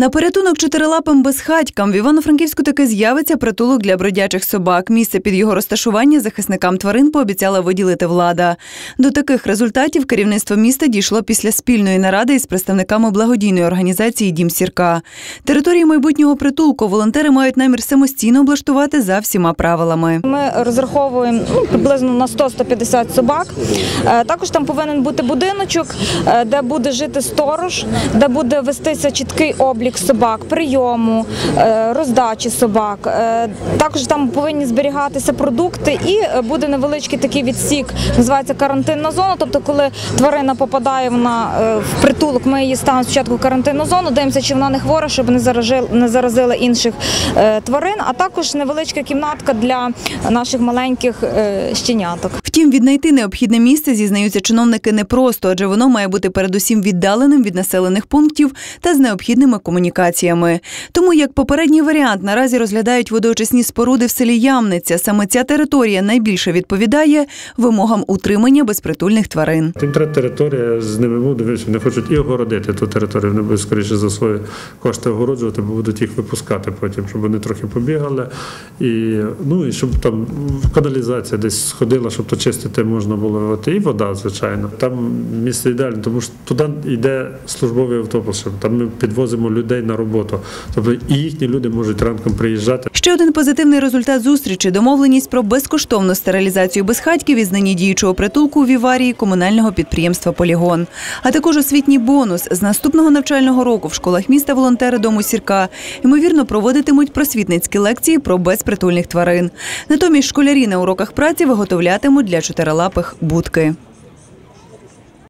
На порятунок чотирилапим безхатькам в Івано-Франківську таки з'явиться притулок для бродячих собак. Місце під його розташування захисникам тварин пообіцяла виділити влада. До таких результатів керівництво міста дійшло після спільної наради із представниками благодійної організації Дім сірка. Територію майбутнього притулку волонтери мають намір самостійно облаштувати за всіма правилами. Ми розраховуємо ну, приблизно на 100-150 собак. Е, Також там повинен бути будиночок, е, де буде жити сторож, де буде вестися чіткий облік собак, прийому, е, роздачі собак. Е, Також там повинні зберігатися продукти і е, буде невеличкий такий відсік, називається карантинна зона. Тобто, коли тварина попадає вона в притулок, ми її ставимо спочатку в карантинну зону, дивимося, чи вона не хвора, щоб не заразила інших тварин, а також невеличка кімнатка для наших маленьких щеняток. Втім, віднайти необхідне місце зізнаються чиновники непросто, адже воно має бути передусім віддаленим від населених пунктів та з необхідними комунікаціями. Тому як попередній варіант наразі розглядають водоочисні споруди в селі Ямниця. Саме ця територія найбільше відповідає вимогам утримання безпритульних тварин. Тим треба територія з ними дивився, вони хочуть і огородити ту територію. Вони будуть скоріше за свої кошти огороджувати, бо будуть їх випускати потім, щоб вони трохи побігали. І, ну, і щоб там каналізація десь сходила, щоб то чистити можна було. І вода, звичайно. Там місце ідеальне, тому що туди йде службовий автобус. Там ми підвозимо людей на роботу. Тобто і їхні люди можуть ранком приїжджати. Ще один позитивний результат зустрічі домовленість про безкоштовну стерилізацію безхатьків із нині діючого притулку у Віварії комунального підприємства Полігон. А також освітній бонус з наступного навчального року в школах міста волонтери дому сірка ймовірно проводитимуть просвітницькі лекції про безпритульних тварин. Натомість школярі на уроках праці виготовлятимуть для чотирилапих будки.